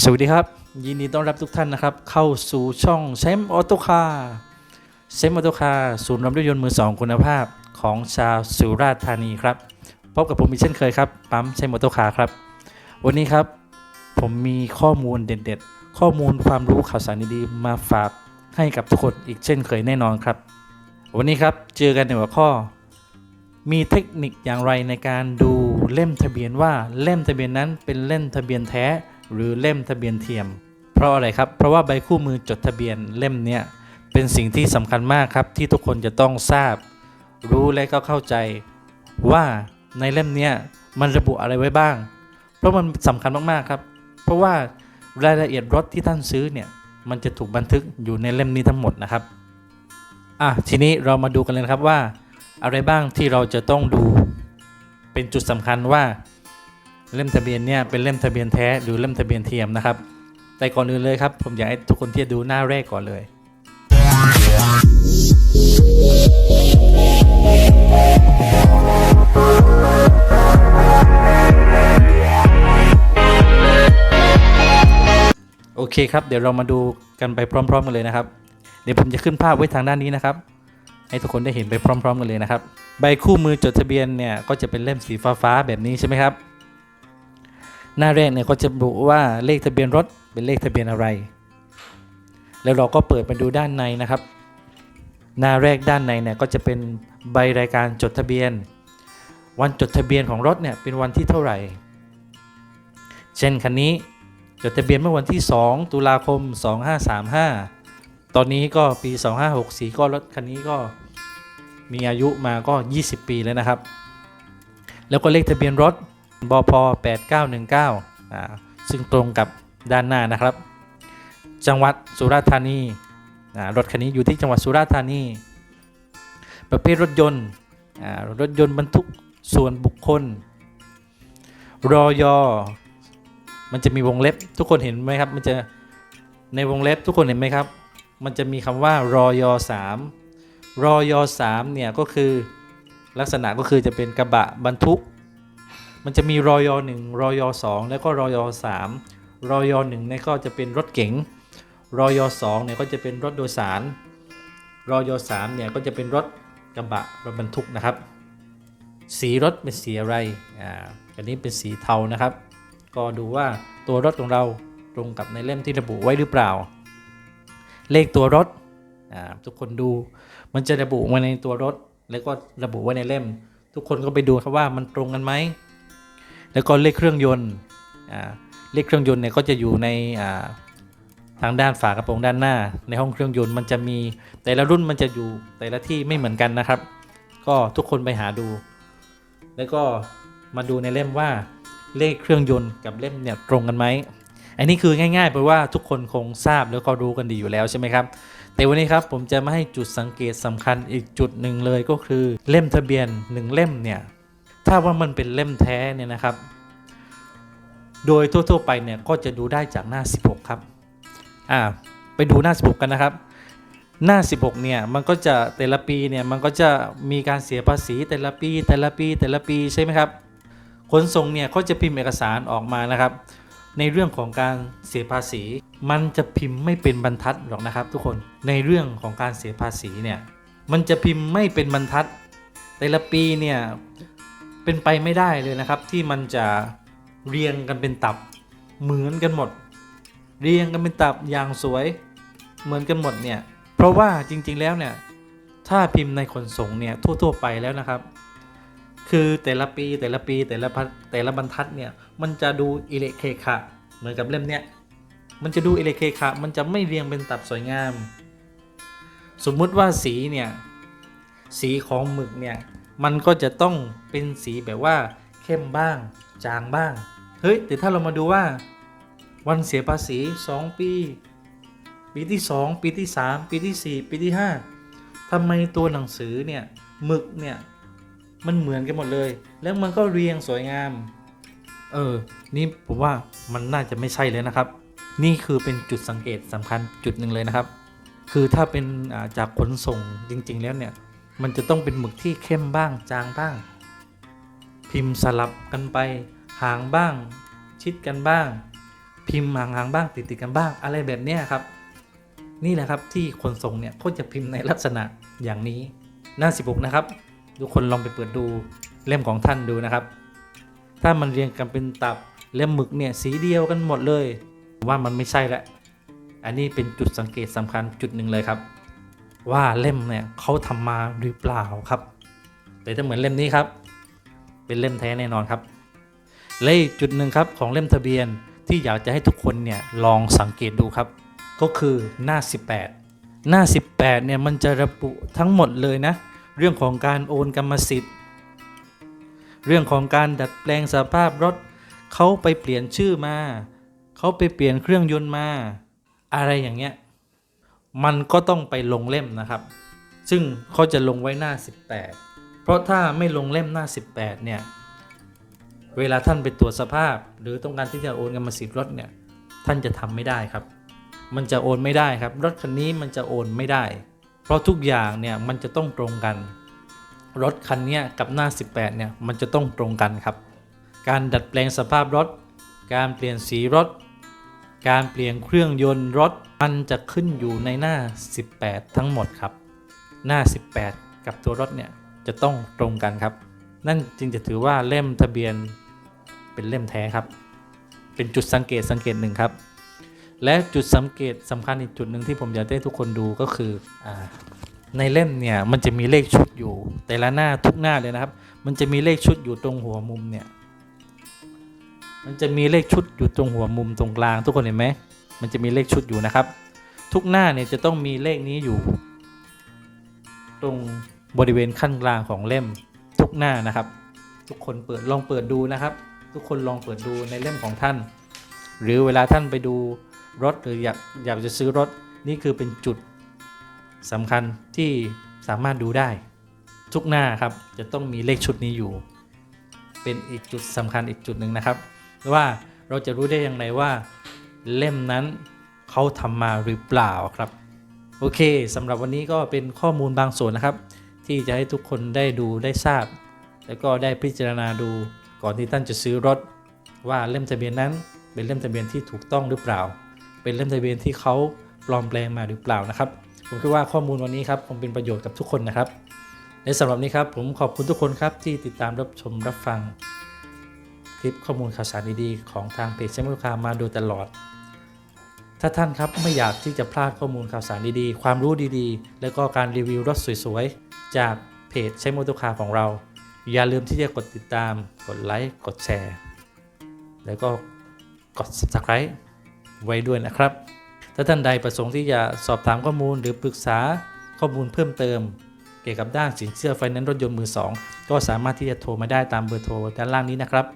สวัสดีครับ ยินดีต้อนรับทุกท่านนะครับ เข้าสู่ช่องเซมออโตคาเซมออโตคาศูนย์รำรถยนต์มือสองคุณภาพของชาวสุราษฎร์ธานีครับ พบกับผมอีกเช่นเคยครับ ปั๊มเซมออโตคาครับ วันนี้ครับ ผมมีข้อมูลเด็ดๆ ข้อมูลความรู้ข่าวสารดีๆ มาฝากให้กับทุกคนอีกเช่นเคยแน่นอนครับ วันนี้ครับเจอกันในหัวข้อ มีเทคนิคอย่างไรในการดูเล่มทะเบียนว่าเล่มทะเบียนนั้นเป็นเล่มทะเบียนแท้ หรือเล่มทะเบียนเทียม เพราะอะไรครับ เพราะว่าใบคู่มือจดทะเบียนเล่มเนี้ยเป็นสิ่งที่สำคัญมากครับที่ทุกคนจะต้องทราบ รู้และก็เข้าใจ ว่าในเล่มเนี้ยมันระบุอะไรไว้บ้าง เพราะมันสำคัญมากๆครับ เพราะว่ารายละเอียดรถที่ท่านซื้อเนี่ยมันจะถูกบันทึกอยู่ในเล่มนี้ทั้งหมดนะครับอะทีนี้เรามาดูกันเลยครับว่า อะไรบ้างที่เราจะต้องดู เป็นจุดสำคัญว่า เล่มทะเบียนเนี่ยเป็นเล่มทะเบียนแท้หรือเล่มทะเบียนเทียมนะครับ แต่ก่อนอื่นเลยครับผมอยากให้ทุกคนที่จะดูหน้าแรกก่อนเลย โอเคครับเดี๋ยวเรามาดูกันไปพร้อม ๆ กันเลยนะครับ เดี๋ยวผมจะขึ้นภาพไว้ทางด้านนี้นะครับ ให้ทุกคนได้เห็นไปพร้อม ๆ กันเลยนะครับ ใบคู่มือจดทะเบียนเนี่ยก็จะเป็นเล่มสีฟ้าๆแบบนี้ใช่ไหมครับ หน้าแรกเนี่ยก็จะระบุว่าเลขทะเบียนรถเป็นเลขทะเบียนอะไร แล้วเราก็เปิดมาดูด้านในนะครับ หน้าแรกด้านในเนี่ยก็จะเป็นใบรายการจดทะเบียน วันจดทะเบียนของรถเนี่ยเป็นวันที่เท่าไหร่ เช่นคันนี้จดทะเบียนเมื่อวันที่ 2 ตุลาคม 2535 ตอนนี้ก็ปี 2564 ก็รถคันนี้ก็มีอายุมาก็ 20 ปีแล้วนะครับ แล้วก็เลขทะเบียนรถ บพ8919อ่าซึ่งตรงกับด้านหน้านะครับ จังหวัดสุราษฎร์ธานีอ่ารถคันนี้อยู่ที่จังหวัดสุราษฎร์ธานี ประเภทรถยนต์อ่ารถยนต์บรรทุกส่วนบุคคลรอยอมันจะมีวงเล็บทุกคนเห็นไหมครับ มันจะในวงเล็บทุกคนเห็นไหมครับ มันจะมีคำว่ารอยอ3รอยอ3เนี่ยก็คือลักษณะก็คือจะเป็นกระบะบรรทุก มันจะมีรอยอ1รอยอ2แล้วก็รอยอ3รอยอ1เนี่ยก็จะเป็นรถเก๋งรอยอ2เนี่ยก็จะเป็นรถโดยสารรอยอ3เนี่ยก็จะเป็นรถกระบะรถบรรทุกนะครับ สีรถเป็นสีอะไรอ่าอันนี้เป็นสีเทานะครับ ก็ดูว่าตัวรถของเราตรงกับในเล่มที่ระบุไว้หรือเปล่า เลขตัวรถอ่าทุกคนดูมันจะระบุไว้ในตัวรถ แล้วก็ระบุไว้ในเล่ม ทุกคนก็ไปดูครับว่ามันตรงกันไหม แล้วก็เลขเครื่องยนต์เลขเครื่องยนต์เนี่ยก็จะอยู่ในทางด้านฝากระโปรงด้านหน้า ในห้องเครื่องยนต์มันจะมีแต่ละรุ่นมันจะอยู่แต่ละที่ไม่เหมือนกันนะครับ ก็ทุกคนไปหาดู แล้วก็มาดูในเล่มว่าเลขเครื่องยนต์กับเล่มเนี่ยตรงกันไหมอันนี้คือง่ายๆเพราะว่าทุกคนคงทราบแล้วก็รู้กันดีอยู่แล้วใช่ไหมครับ แต่วันนี้ครับผมจะมาให้จุดสังเกตสำคัญอีกจุดหนึ่งเลยก็คือเล่มทะเบียนหนึ่งเล่มเนี่ย ถ้าว่ามันเป็นเล่มแท้เนี่ยนะครับ โดยทั่วๆไปเนี่ยก็จะดูได้จากหน้า 16 ครับ อ่า ไปดูหน้า 16 กันนะครับ หน้า 16 เนี่ยมันก็จะแต่ละปีเนี่ยมันก็จะมีการเสียภาษีแต่ละปีแต่ละปีแต่ละปีใช่ไหมครับ ขนส่งเนี่ยเขาจะพิมพ์เอกสารออกมานะครับ ในเรื่องของการเสียภาษี มันจะพิมพ์ไม่เป็นบรรทัดหรอกนะครับ ทุกคน ในเรื่องของการเสียภาษีเนี่ยมันจะพิมพ์ไม่เป็นบรรทัด แต่ละปีเนี่ย เป็นไปไม่ได้เลยนะครับ ที่มันจะเรียงกันเป็นตับเหมือนกันหมด เรียงกันเป็นตับอย่างสวยเหมือนกันหมดเนี่ยเพราะว่าจริงๆแล้วเนี่ยถ้าพิมพ์ในขนส่งเนี่ยทั่ว ๆ ไปแล้วนะครับ คือแต่ละปีแต่ละปีแต่ละพัดแต่ละบรรทัดเนี่ยมันจะดูอิเล็กเคขะเหมือนกับเล่มเนี้ยมันจะดูอิเล็กเคขะมันจะไม่เรียงเป็นตับสวยงาม สมมุติว่าสีเนี่ยสีของหมึกเนี่ย มันก็จะต้องเป็นสีแบบว่าเข้มบ้าง จางบ้าง เฮ้ย แต่ถ้าเรามาดูว่า วันเสียภาษี 2 ปี ปีที่ 2 ปีที่ 3 ปีที่ 4 ปีที่ 5ทำไมตัวหนังสือเนี่ยหมึกเนี่ยมันเหมือนกันหมดเลย แล้วมันก็เรียงสวยงาม เออ นี่ผมว่ามันน่าจะไม่ใช่เลยนะครับ นี่คือเป็นจุดสังเกตสำคัญจุดหนึ่งเลยนะครับ คือถ้าเป็นจากขนส่งจริง ๆ แล้วเนี่ย มันจะต้องเป็นหมึกที่เข้มบ้างจางบ้าง พิมพ์สลับกันไปห่างบ้าง ชิดกันบ้าง พิมพ์ห่างๆบ้างติดๆกันบ้าง อะไรแบบเนี้ยครับ นี่แหละครับที่คนส่งเนี่ยเขาจะพิมพ์ในลักษณะอย่างนี้หน้า 16 นะครับ ทุกคนลองไปเปิดดูเล่มของท่านดูนะครับ ถ้ามันเรียงกันเป็นตับเล่มหมึกเนี่ยสีเดียวกันหมดเลย ว่ามันไม่ใช่ละอันนี้เป็นจุดสังเกตสำคัญจุดหนึ่งเลยครับ ว่าเล่มเนี่ยเขาทำมาหรือเปล่าครับ แต่ถ้าเหมือนเล่มนี้ครับ เป็นเล่มแท้แน่นอนครับและจุดหนึ่งครับของเล่มทะเบียนที่อยากจะให้ทุกคนเนี่ยลองสังเกตดูครับ ก็คือหน้า 18 หน้า 18เนี่ยมันจะระบุทั้งหมดเลยนะ เรื่องของการโอนกรรมสิทธิ์ เรื่องของการดัดแปลงสภาพรถเขาไปเปลี่ยนชื่อมาเขาไปเปลี่ยนเครื่องยนต์มา อะไรอย่างเงี้ย มันก็ต้องไปลงเล่มนะครับ ซึ่งเขาจะลงไว้หน้า 18 เพราะถ้าไม่ลงเล่มหน้า 18 เนี่ย เวลาท่านไปตรวจสภาพ หรือต้องการที่จะโอนกรรมสิทธิ์รถเนี่ย ท่านจะทำไม่ได้ครับ มันจะโอนไม่ได้ครับ รถคันนี้มันจะโอนไม่ได้ เพราะทุกอย่างเนี่ยมันจะต้องตรงกัน รถคันนี้กับหน้า 18 เนี่ยมันจะต้องตรงกันครับ การดัดแปลงสภาพรถ การเปลี่ยนสีรถ การเปลี่ยนเครื่องยนต์รถมันจะขึ้นอยู่ในหน้า 18 ทั้งหมดครับ หน้า 18 กับตัวรถเนี่ยจะต้องตรงกันครับ นั่นจึงจะถือว่าเล่มทะเบียนเป็นเล่มแท้ครับ เป็นจุดสังเกตสังเกตหนึ่งครับ และจุดสังเกตสำคัญอีกจุดหนึ่งที่ผมอยากให้ทุกคนดูก็คืออในเล่มเนี่ยมันจะมีเลขชุดอยู่ แต่ละหน้าทุกหน้าเลยนะครับ มันจะมีเลขชุดอยู่ตรงหัวมุมเนี่ย มันจะมีเลขชุดอยู่ตรงหัวมุมตรงกลางทุกคนเห็นไหมมันจะมีเลขชุดอยู่นะครับ ทุกหน้าเนี่ยจะต้องมีเลขนี้อยู่ ตรงบริเวณขั้นกลางของเล่มทุกหน้านะครับ ทุกคนเปิดลองเปิดดูนะครับ ทุกคนลองเปิดดูในเล่มของท่าน หรือเวลาท่านไปดูรถหรืออยากอยากจะซื้อรถนี่คือเป็นจุดสำคัญที่สามารถดูได้ ทุกหน้าครับจะต้องมีเลขชุดนี้อยู่ เป็นอีกจุดสำคัญอีกจุดหนึ่งนะครับ ว่าเราจะรู้ได้อย่างไรว่า เล่มนั้นเขาทำมาหรือเปล่าครับ โอเคสำหรับวันนี้ก็เป็นข้อมูลบางส่วนนะครับ ที่จะให้ทุกคนได้ดูได้ทราบ แล้วก็ได้พิจารณาดูก่อนที่ท่านจะซื้อรถ ว่าเล่มทะเบียนนั้น เป็นเล่มทะเบียนที่ถูกต้องหรือเปล่า เป็นเล่มทะเบียนที่เขาปลอมแปลงมาหรือเปล่านะครับ ผมคิดว่าข้อมูลวันนี้ครับคงเป็นประโยชน์กับทุกคนนะครับและสำหรับนี้ครับผมขอบคุณทุกคนครับที่ติดตามรับชมรับฟัง ลิปข้อมูลข่าวสารดีๆของทางเพจเชมลูกค้ามาโดยตลอด ถ้าท่านครับไม่อยากที่จะพลาดข้อมูลข่าวสารดีๆ ความรู้ดีๆ แล้วก็การรีวิวรถสวยๆ จากเพจใช้มอเตอร์คาร์ของเรา อย่าลืมที่จะกดติดตาม กดไลค์ กดแชร์ แล้วก็กด subscribe ไว้ด้วยนะครับ ถ้าท่านใดประสงค์ที่จะสอบถามข้อมูลหรือปรึกษาข้อมูลเพิ่มเติม เกี่ยวกับด้านสินเชื่อไฟแนนซ์รถยนต์มือสองก็สามารถที่จะโทรมาได้ตามเบอร์โทรด้านล่างนี้นะครับ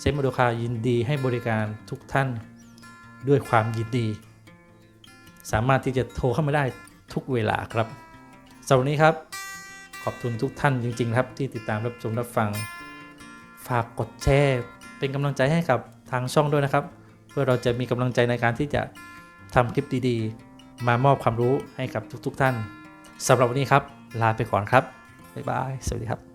เซมโมโดคายินดีให้บริการทุกท่านด้วยความยินดี สามารถที่จะโทรเข้ามาได้ทุกเวลาครับสำหรับวันนี้ครับ ขอบคุณทุกท่านจริง ๆ ครับ ที่ติดตามรับชมรับฟัง ฝากกดแชร์เป็นกำลังใจให้กับทางช่องด้วยนะครับ เพื่อเราจะมีกำลังใจในการที่จะทำคลิปดีๆ มามอบความรู้ให้กับทุก ๆ ท่านสำหรับวันนี้ครับ ลาไปก่อนครับบ๊ายบาย สวัสดีครับ